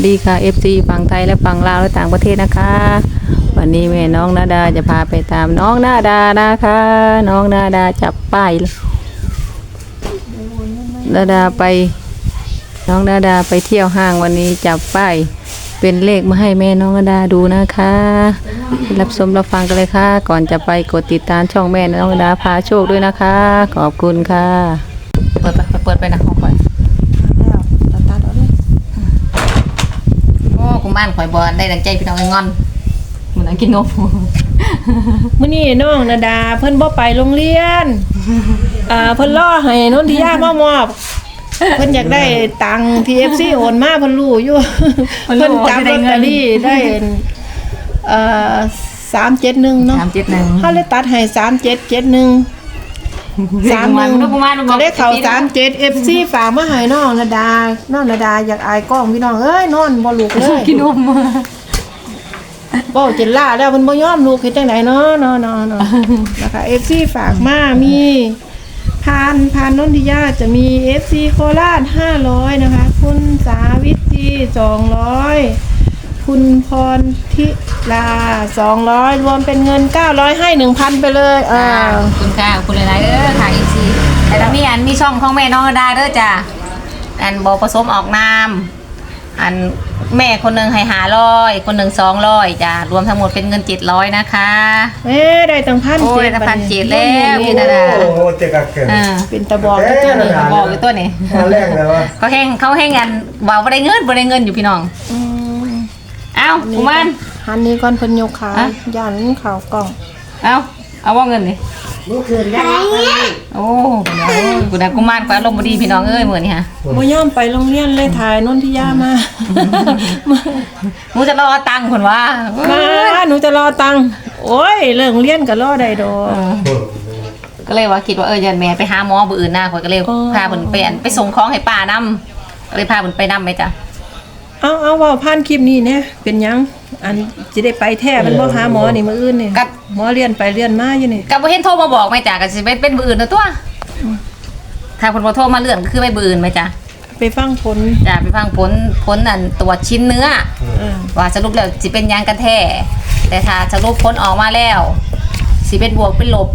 สดีค่ะ FC ฝั่งไทยและฝั่งลาวและต่างประเทศนะคะ วันนี้แม่น้องนาดาจะพาไปตามน้องนาดานะคะ น้องนาดาจับป้ายนาดาไป น้องนาดาไปเที่ยวห้างวันนี้จับป้ายเป็นเลขมาให้แม่น้องนาดาดูนะคะ รับชมรับฟังกันเลยค่ะ ก่อนจะไปกดติดตามช่องแม่น้องนาดาพาโชคด้วยนะคะ ขอบคุณค่ะ เปิดไปเปิดไปนะของข่อย แล้วตัดตัดเอาเลย โอ้ กุมารข่อยบอลได้ดังใจพี่น้องไอ้งอนเหมือนกินนม มื้อนี้น้องนาดาเพิ่นบ่ไปโรงเรียนอ่าเพิ่นรอให้นนทิยามามอบเพิ่นอยากได้ตังค์ TFC โอนมาเพิ่นรู้อยู่เพิ่นรู้เพิ่นจับว่าลได้เงินอตเตอรี่ได้เอ่อ371เนาะสามเจ็ดหนึ่งเขาเลยตัดให้3771 สามหนึ่งกุมารกุมาร ก็ได้เข่าสามเจ็ดเอฟซีฝากมาให้น้องนาดา น้องนาดาอยากอายกล้องพี่น้องเอ้ยนอนบ่ลูกเลยกินนมบ่เจนล่าแล้วมันบ่ยอมลูกเฮ็ดจังไดเนาะเนาะเนาะเนาะนะคะเอฟซีฝากมามีพานพานนนทิยาจะมีเอฟซีโคราช500นะคะ คุณสาวิตรี200 คุณพรทิลา200รวมเป็นเงิน900ให้1,000ไปเลยเออ่าอขอบคุณค่ะขอบคุณหลายๆเด้อค่ะอีซีแต่ทางนี้อันมีช่องของแม่น้องดาเด้อจ้ะอันบอผสมออกน้ำอันแม่คนหนึ่งให้หาร้อยคนหนึ่งสองร้อยจ้ะรวมทั้งหมดเป็นเงินเจ็ดร้อยนะคะ เอ้ได้ตั้งพันโอ้ยเจ็ดตั้งพันเจ็ดบัแล้วนี้พี่นาดา โอ้โหเจ๊กักเกิน อ่าเป็นตะบอกก็เจ้านี่เอ๊ะบอกอยู่ตัวนี้มาแรกเลยวะเขาแห้งเขาแห้งกันว่าบ่ได้เงินบ่ได้เงินอยู่พี่น้อง อืม เอ้ากุมาร หันนี้ก่อนเพิ่นยกขาฮะย่านข่าวกล้องเอาเอาว่าเงินดิเมื่อคืนได้โอ้กูนะกูมานกว่าลมณ์บดีพี่น้องเอ้ยเหมือนนี่ฮะบ่ยอมไปโรงเรียนเลยถ่ายนนทิยามาหมูจะรอตังค์คนว่ามาหนูจะรอตังค์โอ้ยเรื่องเรียนก็รอได้ดอก ก็เลยว่าคิดว่าเออยันแม่ไปหาหมอบือื่นหน้าข่อยก็เลยอ๋อ พาเพิ่นไปอันไปส่งของให้ป้านำก็เลยพาเพิ่นไปนำไหมจ้ะ เอาเอาเว่าผ่านคลิปนี้เนี่ยเป็นหยังอันสิได้ไปแท้มันบ่หาหมอนี่มื้ออื่นนี่หมอเรียนไปเรียนมาอยู่นี่ก็บ่เห็นโทรมาบอกไหมจ้ะก็สิเป็นเป็นบือื่นนะตัวถ้าเพิ่นบ่โทรมาเลื่อนก็คือไปบือื่นไหมจ้ะไปฟังผลจ้ะไปฟังผลผลนั่นตรวจชิ้นเนื้อ เออว่าสรุปแล้วสิเป็นหยังกันแท้แต่ถ้าสรุปผลออกมาแล้ว สิเป็นบวกเป็นลบ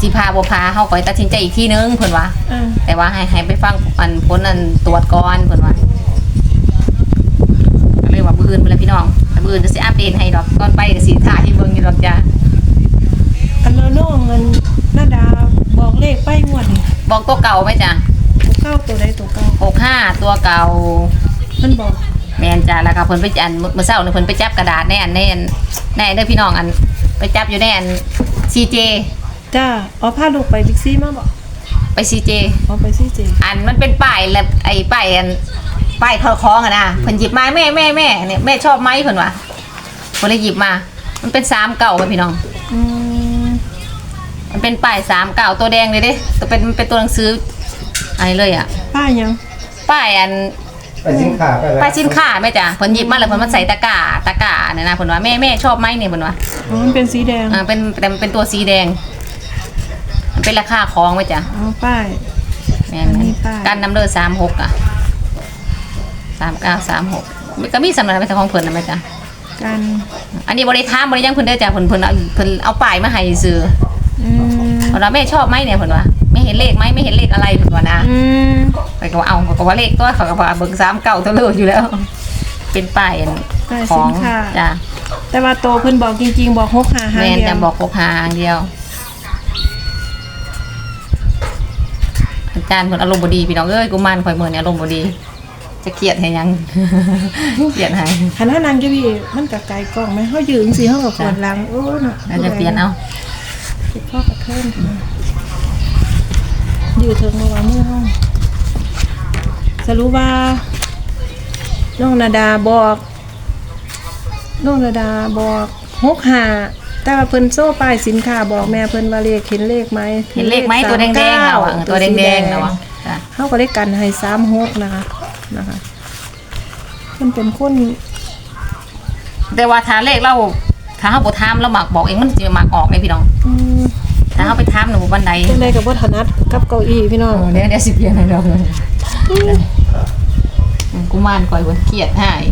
สิพาบ่พาเฮาก็ตัดสินใจอีกทีนึงเพิ่นว่า เออแต่ว่าให้ให้ไปฟังอันผลอันตรวจก่อนเพิ่นว่าก็เลยว่ามื้ ออื่นไปแล้วพี่น้องแต่มื้ออื่นจะสิอัปเดตให้ดอกก่อนไปก็สิถ่ายให้เบิ่งอยู่ดอกจ้ะอันแล้วน้องเงินหน้าดาบอกเลขไปงวดนี่บอกตัวเก่าไหมจ้ะตัวเก้าตัวใดตัวเก้า65ตัวเก่าเพิ่นบอกแม่นจ้ะแล้วก็เพิ่นไปอันมื้อเช้านี่เพิ่นไปจับกระดาษในอันในอันในอันเด้อพี่น้องอัน ไปจับอยู่ในอัน CJ จ้าเอาพาลูกไปบิ๊กซีมาบ่ไป CJ เอาไปซีเจอันมันเป็นป้ายแล้วไอ้ป้ายอัน ป้ายคอคล้องอะนะเพิ่นหยิบมาแม่แม่แม่เนี่ยแม่ชอบไหมเพิ่นว่าเพิ่นเลยหยิบมา มันเป็นสามเก่าไปพี่น้องอืมมันเป็นป้ายสามเก่าตัวแดงเลยเด้ตัวเป็นมันเป็นตัวหนังสืออะไรเลยอะป้ายังป้ายอันไปสินค้าไปแล้วป้ายสินค้าแม่จ้ะเพิ่นหยิบมาแล้วเพิ่นมาใส่ตะกร้าตะกร้าเนี่ยนะเพิ่นว่าแม่แม่ชอบไหมเนี่ยเพิ่นว่าอ๋อมันเป็นสีแดงอ่าเป็นแต่มันเป็นตัวสีแดง มันเป็นราคาของไหมจ้ะอ๋อป้ายแม่นอันนี้ป้ายการนำเลือสามหกอะ สามเก้าสามหกก็มีสำนักเป็นของเพิ่นนะแม่จ้ะกันอันนี้บริทามบริยังเพิ่นเด้อจ้ะเพิ่นเพิ่นเอาเพิ่นเอาป้ายมาให้ซื้ออืมเพิ่นว่าแม่ชอบไหมเนี่ยเพิ่นว่าไม่เห็นเลขไหมไม่เห็นเลขอะไรเพิ่นว่านะอืมไปก็ว่าเอาเขาก็ว่าเลขตัวเขาก็ว่าเบิ่งสามเก้าตัวเลยอยู่แล้ว เป็นป้ายอันป้ายขสิองนค้าจ้ะแต่ว่าโตเพิ่นบอกจริง ๆ บอกหกหาหาแม่นเดียจะวบอกหกหางเดียว อาจารย์เพิ่นอารมณ์บ่ดีพี่น้องเอ้ยกุมารข่อยมื้อนี้อารมณ์บ่ดี จะเครียดให้หยัง เครียดให้คันเฮานางจะพี่มันก็ไกลกล้องไหมเฮายืนสิเฮาก็ปวดหลังโอ้เนาะแล้วจะเปลี่ยนเอาคิดพ่อกระเทินอยู่เทิงมาว่ามือเฮาสรุปว่าน้องนาดาบอกน้องนาดาบอกหกหาแต่ว่าเพิ่นโซ่ป้ายสินค้าบอกแม่เพิ่นว่าเลขเห็นเลขไหมเห็นเลขไหมตัวแดงๆเราอะตัวแดงๆเราอะจ้ะเขาก็ได้กันให้สามหกนะคะ นะคะมันเป็นคนแต่ว่าถ้าเลขเราถ้าเฮาบ่ถามเรามักบอกเองมันสิมักออกเลยพี่น้อง อืมถ้าเฮาไปถามหนูบันไดจังไดกับวัฒนัดกับเก้าอี้พี่น้องเดี๋ยวเดี๋ยวสิเปลี่ยนให้เราเลยอืมกุมารก่อยเพิ่นเครียดหาย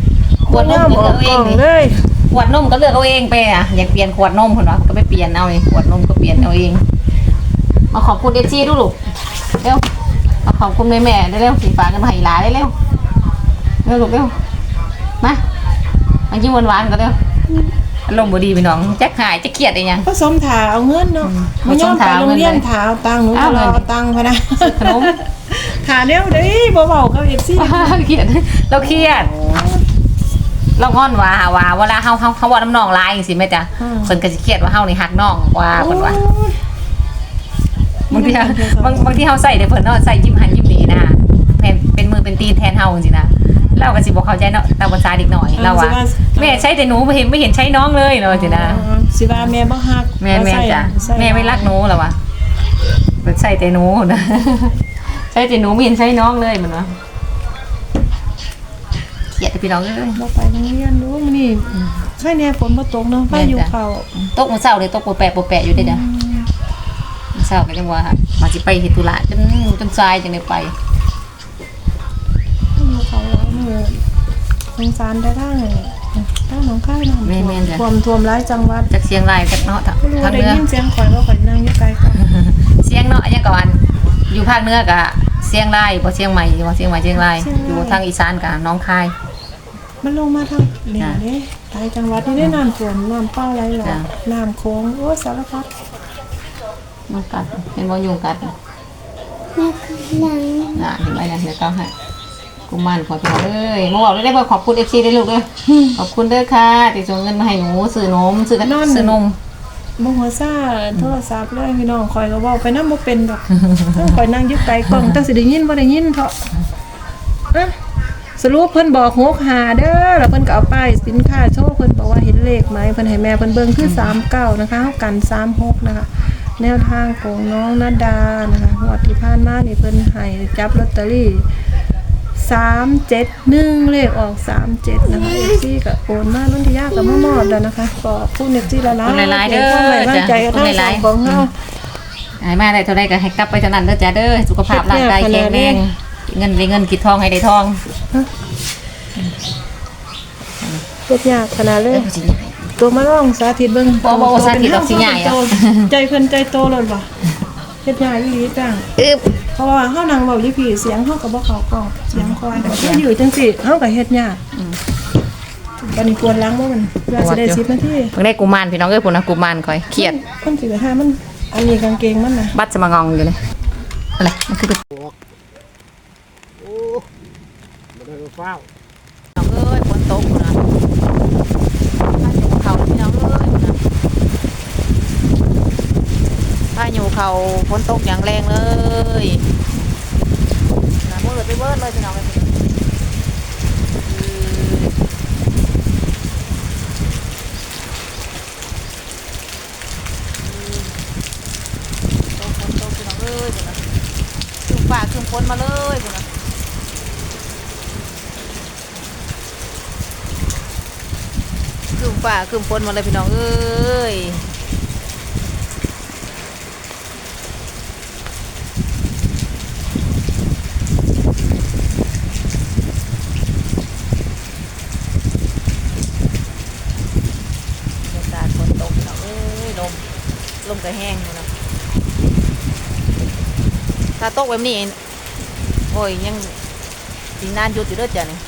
ขบ่วดนย่อมมก็ออกเลือกเอากเอล่องงนี่เลยขวดนมก็เลือกเอาเองไปอะอยากเปลี่ยนขวดนมเพิ่นว่าก็ไปเปลี่ยนเอาเองขวดนมก็เปลี่ยนเอาเองมาขอบคุณเอฟซีดูลูกเร็ว มาขอบคุณแม่แม่ๆเร็วๆสีฟ้ากันมาให้หลานเร็วๆเร็วลูกเร็วมามายิ้มหวานๆกันเร็วอารมณ์บ่ดีพี่น้องจักหายจักเครียดได้ยังผสมถาเอาเงินเนาะอืมบ่ย่อมผสมไปถาเอาโรเงิงนเรียนเลยถาเอาตังค์หนูเอาก็รอเงินเอาตังค์พะนะขนมถาแนวเด้บ่เว้ากับ FC เครียดเราเครียดเรางอนว่าหาว่าเวลาเฮาเฮาเฮาว่าน้ำน้องลายจังซี่แม่จ้ะเพิ่นก็สิเครียดว่าเฮานี่ฮักน้องว่าเพิ่นว่า บางทีอะบางบางทีเขาใส่แต่เพิ่นเนาะใส่ยิ้มหันยิ้มหนีนะแทนเป็นมือเป็นตีนแทนเฮาจริงๆนะเราก็สิบอกเข้าใจเนาะตามภาษาเด็กหน่อยเราว่าแม่ใช้แต่หนูไม่เห็นไม่เห็นใช้น้องเลยเนาะจริงๆนะอ๋อสิว่าแม่บ่ฮักแม่แม่จ้ะใส่แม่ไม่รักหนูหรอวะเป็นใส่แต่หนูนะใช้แต่หนูไม่เห็นใช้น้องเลยเหมือนว่าเกลียดพี่น้องเลยบ่ไปโรงเรียนดูมื้อนี้ใครแน่ฝนบ่ตกเนาะพายุเข้าตกมื้อเช้าเลยตกโปะแปะโปะแปะอยู่ได้อจ้ะมื้อเช้าก็จังว่ามาสิไปเฮ็ดธุระจนจนทรายจังได้ไปพายุเข้ามื้อสงสารได้ทางทางหนองคายเนาะแม่นๆจ้ะ ท่วมท่วมหลายจังหวัดจากเชียงรายจากเนาะทางบ่รู้ทางได้เหนือ ยินเสียงข่อยว่าข่อยนั่งอยู่ไกลกันเสียงเนาะอันยังก่อนอยู่ภาคเหนือกะเสียงรายบ่เสียงใหม่บ่เสียงใหม่เชียงรายอยู่ทางอีสานกะน้องคาย มันลงมาทางเนี่ยเด้หลายจังหวัดนี่ได้น้ำท่วมน้ำเป้าไหลหลากจ้ะน้ำโค้งโอ้สารพัด ยุงกัดเป็นบ่ยุงกัดน่ะเห็นไหมนะเดี๋ยวก็ให้กุมารขอพี่น้องเอ้ยมาบอกได้บ่ขอบคุณ FC ได้ลูกเด้อขอบคุณเด้อค่ะที่ส่งเงินมาให้หนูซื้อนมซื้อกันซื้อนมบ่หัวซ่าโทรศัพท์เลยพี่น้องข่อยก็เว้าไปนำบ่เป็นดอกข่อยนั่งอยู่ไกลกล้องแต่สิได้ยินบ่ได้ยินเถาะอะสรุปเพิ่นบอก6หาเด้อแล้วเพิ่นก็เอาป้ายสินค้าโชว์เพิ่นบอกว่าเห็นเลขไหมเพิ่นให้แม่เพิ่นเบิ่งคือ39นะคะเฮากัน36นะคะ แนวทางของน้องนาดานะคะงวดที่ผ่านมานี่เพิ่นให้จับลอตเตอรี่สามเจ็ดหนึ่งเลขออกสามเจ็ดนะคะเอฟซีกับโอนมานุ่นที่ยากกับมะมอบแล้วนะคะขอบคุณเอฟซีละลาขอบคุณหลายๆเด้อความไว้วางใจกับขอบทั้คุณงหสอลายงๆของเฮาหายมาได้เท่าใดก็ให้กลับไปเท่านั้นเด้อจ้าเด้อสุขภาพร่างกายแข็งแรงเงินได้เงินกินทองให้ได้ทอง เฮ็ดยากขนาดเลเอยอสิ ตัวมาลองสาธิตเบิ่งบ่บ่บ่สาธิตหรอกสิใหญ่อะ ใจเพิ่นใจโตเลยบ่เฮ็ดยากอีหลีจัง อึ๊บเพราะว่าเฮานั่งเว้าอยู่พี่เสียงเฮาก็บ่เข้ากล้องเสียงคอยแต่ว่าอยู่จังซี่เฮาก็เฮ็ดยากบัดนี้ปวดหลังบ่มันเพื่อสิได้10นาทีเพิ่งได้กุมารพี่น้องเอ้ยพุ่นนะกุมารคอยเครียดมันสิไปหามันอันนี้กางเกงมันน่ะบัตรสมางองอยู่เลยอะไรมันคือเป็นมันได้ฟ้าว น้องเอ้ยฝนตกนะพายุเขาพี่น้องเอ้ยนะพายุ เขาฝนตกอย่างแรงเลยนะมืดไปเบิร์ดเลยพี่น้องเอ้ยตกฝนตกพี่น้องเอ้ยพุ่นนะขึ้นฟ้าขึ้นฝนมาเลยพุ่นะคืมฝ่าคืมฝนมาเลยพี่น้องเอ้ยากาศฝนตกพี่น้องเอ้ยลมล มกระแห้งอยู่นะถ้าตกแบบนี้โอ้ยยังสีนานหยุดอยู่เด้อจ้ะนี่